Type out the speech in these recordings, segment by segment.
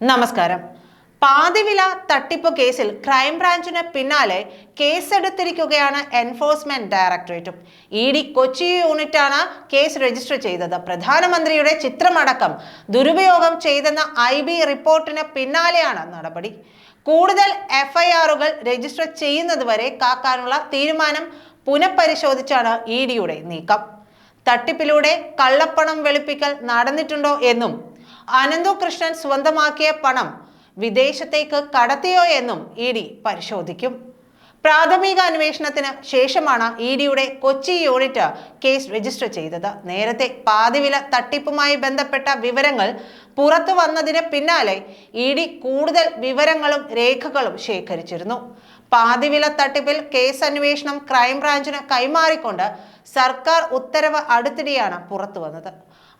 നമസ്കാരം. പാതിവില തട്ടിപ്പ് കേസിൽ ക്രൈംബ്രാഞ്ചിന് പിന്നാലെ കേസെടുത്തിരിക്കുകയാണ് എൻഫോഴ്സ്മെന്റ് ഡയറക്ടറേറ്റും. ഇ ഡി കൊച്ചി യൂണിറ്റാണ് കേസ് രജിസ്റ്റർ ചെയ്തത്. പ്രധാനമന്ത്രിയുടെ ചിത്രമടക്കം ദുരുപയോഗം ചെയ്തെന്ന ഐ ബി റിപ്പോർട്ടിന് പിന്നാലെയാണ് നടപടി. കൂടുതൽ എഫ്ഐആറുകൾ രജിസ്റ്റർ ചെയ്യുന്നതുവരെ കാക്കാനുള്ള തീരുമാനം പുനഃപരിശോധിച്ചാണ് ഇ ഡിയുടെ നീക്കം. തട്ടിപ്പിലൂടെ കള്ളപ്പണം വെളുപ്പിക്കൽ നടന്നിട്ടുണ്ടോ എന്നും അനന്തു കൃഷ്ണൻ സ്വന്തമാക്കിയ പണം വിദേശത്തേക്ക് കടത്തിയോ എന്നും ഇ ഡി പരിശോധിക്കും. പ്രാഥമിക അന്വേഷണത്തിന് ശേഷമാണ് ഇ ഡിയുടെ കൊച്ചി യൂണിറ്റ് കേസ് രജിസ്റ്റർ ചെയ്തത്. നേരത്തെ പാതിവില തട്ടിപ്പുമായി ബന്ധപ്പെട്ട വിവരങ്ങൾ പുറത്തു വന്നതിന് പിന്നാലെ ഇ ഡി കൂടുതൽ വിവരങ്ങളും രേഖകളും ശേഖരിച്ചിരുന്നു. പാതിവില തട്ടിപ്പിൽ കേസ് അന്വേഷണം ക്രൈംബ്രാഞ്ചിന് കൈമാറിക്കൊണ്ട് സർക്കാർ ഉത്തരവ് അടുത്തിടെയാണ് പുറത്തു വന്നത്.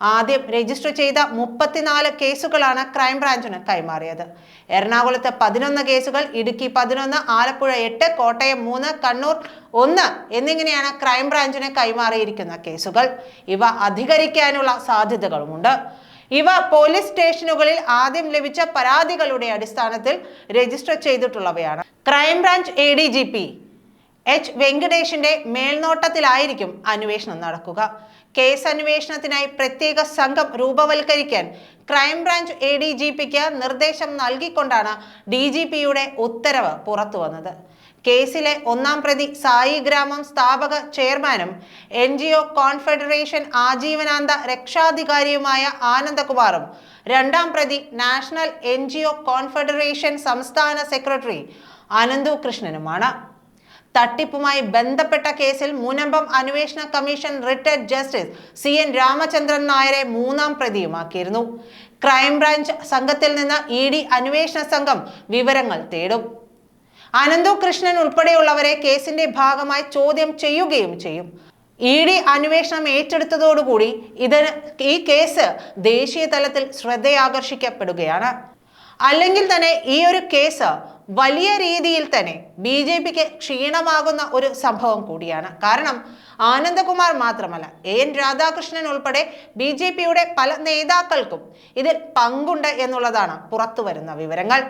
ആദ്യം രജിസ്റ്റർ ചെയ്ത മുപ്പത്തിനാല് കേസുകളാണ് ക്രൈംബ്രാഞ്ചിന് കൈമാറിയത്. എറണാകുളത്ത് പതിനൊന്ന് കേസുകൾ ഇടുക്കി പതിനൊന്ന് ആലപ്പുഴ എട്ട് കോട്ടയം മൂന്ന് കണ്ണൂർ ഒന്ന് എന്നിങ്ങനെയാണ് ക്രൈംബ്രാഞ്ചിന് കൈമാറിയിരിക്കുന്ന കേസുകൾ. ഇവ അധികരിക്കാനുള്ള സാധ്യതകളുമുണ്ട്. ഇവ പോലീസ് സ്റ്റേഷനുകളിൽ ആദ്യം ലഭിച്ച പരാതികളുടെ അടിസ്ഥാനത്തിൽ register ചെയ്തിട്ടുള്ളവയാണ്. Crime branch A D G P H വെങ്കടേഷിന്റെ മേൽനോട്ടത്തിലായിരിക്കും അന്വേഷണം നടക്കുക. കേസ് അന്വേഷണത്തിനായി പ്രത്യേക സംഘം രൂപവൽക്കരിക്കാൻ crime branch A D G പിക്ക് നിർദ്ദേശം നൽകിക്കൊണ്ടാണ് ഡി ജി പിയുടെ ഉത്തരവ് പുറത്തുവന്നത്. കേസിലെ ഒന്നാം പ്രതി സായി ഗ്രാമം സ്ഥാപക ചെയർമാനും എൻ ജി ഒ കോൺഫെഡറേഷൻ ആജീവനാന്ത രക്ഷാധികാരിയുമായ ആനന്ദകുമാറും. രണ്ടാം പ്രതി national N G O confederation സംസ്ഥാന സെക്രട്ടറി അനന്തു കൃഷ്ണനുമാണ്. തട്ടിപ്പുമായി ബന്ധപ്പെട്ട കേസിൽ മുനമ്പം അന്വേഷണ commission retired justice C N Ramachandran നായരെ മൂന്നാം പ്രതിയുമാക്കിയിരുന്നു. ക്രൈംബ്രാഞ്ച് സംഘത്തിൽ നിന്ന് ഇ ഡി അന്വേഷണ സംഘം വിവരങ്ങൾ തേടും. അനന്തു കൃഷ്ണൻ ഉൾപ്പെടെയുള്ളവരെ കേസിന്റെ ഭാഗമായി ചോദ്യം ചെയ്യുകയും ചെയ്യും. ഇ ഡി അന്വേഷണം ഏറ്റെടുത്തതോടുകൂടി ഇതിന് ഈ കേസ് ദേശീയ തലത്തിൽ ശ്രദ്ധയാകർഷിക്കപ്പെടുകയാണ്. അല്ലെങ്കിൽ തന്നെ ഈ ഒരു കേസ് വലിയ രീതിയിൽ തന്നെ ബി ജെ പിക്ക് ക്ഷീണമാകുന്ന ഒരു സംഭവം കൂടിയാണ്. കാരണം ആനന്ദകുമാർ മാത്രമല്ല എൻ രാധാകൃഷ്ണൻ ഉൾപ്പെടെ ബി ജെ പിയുടെ പല നേതാക്കൾക്കും ഇതിൽ പങ്കുണ്ട് എന്നുള്ളതാണ് പുറത്തു വരുന്ന വിവരങ്ങൾ.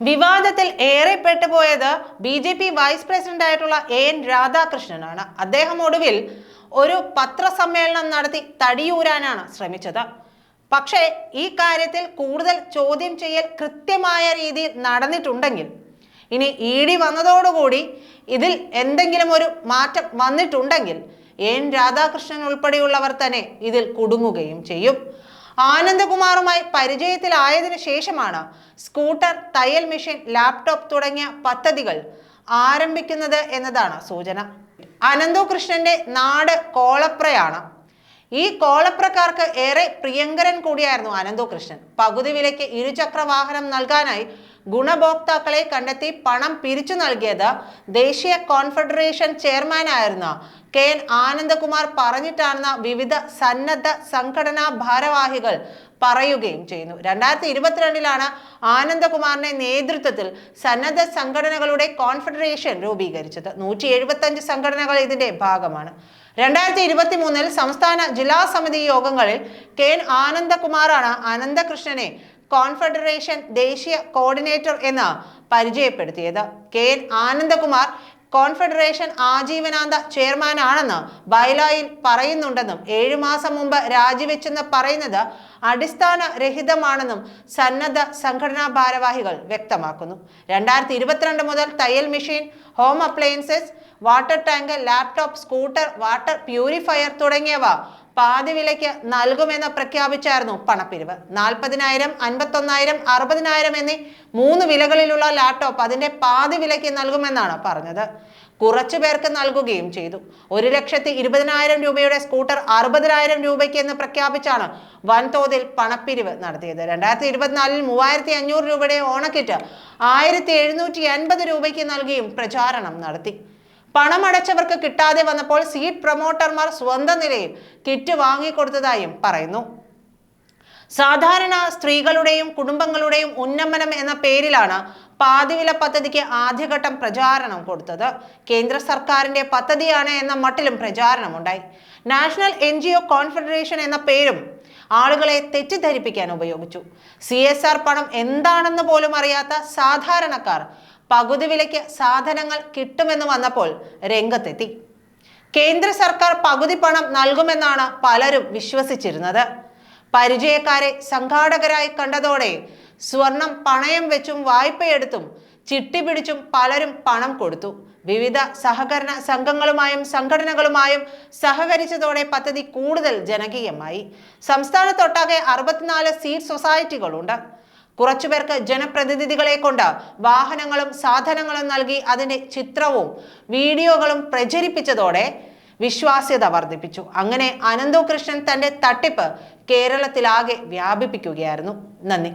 വിവാദത്തിൽ ഏറെ പെട്ടുപോയത് B J P vice president ആയിട്ടുള്ള എ എൻ രാധാകൃഷ്ണനാണ്. അദ്ദേഹം ഒടുവിൽ ഒരു പത്രസമ്മേളനം നടത്തി തടിയൂരാനാണ് ശ്രമിച്ചത്. പക്ഷേ ഈ കാര്യത്തിൽ കൂടുതൽ ചോദ്യം ചെയ്യൽ കൃത്യമായ രീതിയിൽ നടന്നിട്ടുണ്ടെങ്കിൽ ഇനി ഇ ഡി വന്നതോടുകൂടി ഇതിൽ എന്തെങ്കിലും ഒരു മാറ്റം വന്നിട്ടുണ്ടെങ്കിൽ എൻ രാധാകൃഷ്ണൻ ഉൾപ്പെടെയുള്ളവർ തന്നെ ഇതിൽ കുടുങ്ങുകയും ചെയ്യും. ആനന്ദകുമാറുമായി പരിചയത്തിലായതിനു ശേഷമാണ് സ്കൂട്ടർ തയ്യൽ മെഷീൻ ലാപ്ടോപ്പ് തുടങ്ങിയ പദ്ധതികൾ ആരംഭിക്കുന്നത് എന്നതാണ് സൂചന. അനന്തു കൃഷ്ണന്റെ നാട് കോളപ്രയാണ്. ഈ കോളപ്രക്കാർക്ക് ഏറെ പ്രിയങ്കരൻ കൂടിയായിരുന്നു അനന്തു കൃഷ്ണൻ പകുതി വിലയ്ക്ക് ഇരുചക്ര വാഹനം നൽകാനായി ഗുണഭോക്താക്കളെ കണ്ടെത്തി പണം പിരിച്ചു നൽകിയത് ദേശീയ കോൺഫെഡറേഷൻ ചെയർമാനായിരുന്ന കെ എൻ ആനന്ദകുമാർ പറഞ്ഞിട്ടാണെന്ന് വിവിധ സന്നദ്ധ സംഘടനാ ഭാരവാഹികൾ പറയുകയും ചെയ്യുന്നു. രണ്ടായിരത്തി ഇരുപത്തിരണ്ടിലാണ് ആനന്ദകുമാറിന്റെ നേതൃത്വത്തിൽ സന്നദ്ധ സംഘടനകളുടെ കോൺഫെഡറേഷൻ രൂപീകരിച്ചത്. നൂറ്റി എഴുപത്തഞ്ച് സംഘടനകൾ ഇതിന്റെ ഭാഗമാണ്. രണ്ടായിരത്തി ഇരുപത്തി മൂന്നിൽ സംസ്ഥാന ജില്ലാ സമിതി യോഗങ്ങളിൽ കെ എൻ ആനന്ദകുമാറാണ് അനന്തകൃഷ്ണനെ കോൺഫെഡറേഷൻ ദേശീയ കോർഡിനേറ്റർ എന്ന് പരിചയപ്പെടുത്തിയത്. കെ എൻ ആനന്ദകുമാർ കോൺഫെഡറേഷൻ ആജീവനാന്ത ചെയർമാൻ ആണെന്ന് ബൈലോയിൽ പറയുന്നുണ്ടെന്നും ഏഴു മാസം മുമ്പ് രാജിവെച്ചെന്ന് പറയുന്നത് അടിസ്ഥാന രഹിതമാണെന്നും സന്നദ്ധ സംഘടനാ ഭാരവാഹികൾ വ്യക്തമാക്കുന്നു. രണ്ടായിരത്തി ഇരുപത്തിരണ്ട് മുതൽ തയ്യൽ machine home appliances water tank laptop scooter water purifier തുടങ്ങിയവ പാതി വിലയ്ക്ക് നൽകുമെന്ന് പ്രഖ്യാപിച്ചായിരുന്നു പണപ്പിരിവ്. നാൽപ്പതിനായിരം അൻപത്തൊന്നായിരം അറുപതിനായിരം എന്നീ മൂന്ന് വിലകളിലുള്ള ലാപ്ടോപ്പ് അതിന്റെ പാതി വിലയ്ക്ക് നൽകുമെന്നാണ് പറഞ്ഞത്. കുറച്ചു പേർക്ക് നൽകുകയും ചെയ്തു. ഒരു ലക്ഷത്തി ഇരുപതിനായിരം രൂപയുടെ സ്കൂട്ടർ അറുപതിനായിരം രൂപയ്ക്ക് എന്ന് പ്രഖ്യാപിച്ചാണ് വൻതോതിൽ പണപ്പിരിവ് നടത്തിയത്. രണ്ടായിരത്തി ഇരുപത്തിനാലിൽ മൂവായിരത്തി അഞ്ഞൂറ് രൂപയുടെ ഓണക്കിറ്റ് ആയിരത്തി എഴുന്നൂറ്റി എൺപത് രൂപയ്ക്ക് നൽകിയും പ്രചാരണം നടത്തി. പണമടച്ചവർക്ക് കിട്ടാതെ വന്നപ്പോൾ സീറ്റ് പ്രൊമോട്ടർമാർ സ്വന്തം നിലയിൽ കിറ്റ് വാങ്ങിക്കൊടുത്തതായും പറയുന്നു. സാധാരണ സ്ത്രീകളുടെയും കുടുംബങ്ങളുടെയും ഉന്നമനം എന്ന പേരിലാണ് പാതിവില പദ്ധതിക്ക് ആദ്യഘട്ടം പ്രചാരണം കൊടുത്തത്. കേന്ദ്ര സർക്കാരിന്റെ പദ്ധതിയാണ് എന്ന മട്ടിലും പ്രചാരണമുണ്ടായി. National N G O confederation എന്ന പേരും ആളുകളെ തെറ്റിദ്ധരിപ്പിക്കാൻ ഉപയോഗിച്ചു. സി എസ് ആർ പണം എന്താണെന്ന് പോലും അറിയാത്ത സാധാരണക്കാർ പകുതി വിലയ്ക്ക് സാധനങ്ങൾ കിട്ടുമെന്ന് വന്നപ്പോൾ രംഗത്തെത്തി. കേന്ദ്ര സർക്കാർ പകുതി പണം നൽകുമെന്നാണ് പലരും വിശ്വസിച്ചിരുന്നത്. പരിചയക്കാരെ സംഘാടകരായി കണ്ടതോടെ സ്വർണം പണയം വെച്ചും വായ്പയെടുത്തും ചിട്ടി പിടിച്ചും പലരും പണം കൊടുത്തു. വിവിധ സഹകരണ സംഘങ്ങളുമായും സംഘടനകളുമായും സഹകരിച്ചതോടെ പദ്ധതി കൂടുതൽ ജനകീയമായി. സംസ്ഥാനത്തൊട്ടാകെ അറുപത്തിനാല് സീറ്റ് സൊസൈറ്റികളുണ്ട്. കുറച്ചുപേർക്ക് ജനപ്രതിനിധികളെ കൊണ്ട് വാഹനങ്ങളും സാധനങ്ങളും നൽകി അതിന്റെ ചിത്രവും വീഡിയോകളും പ്രചരിപ്പിച്ചതോടെ വിശ്വാസ്യത വർദ്ധിപ്പിച്ചു. അങ്ങനെ അനന്തു കൃഷ്ണൻ തന്റെ തട്ടിപ്പ് കേരളത്തിലാകെ വ്യാപിപ്പിക്കുകയായിരുന്നു. നന്ദി.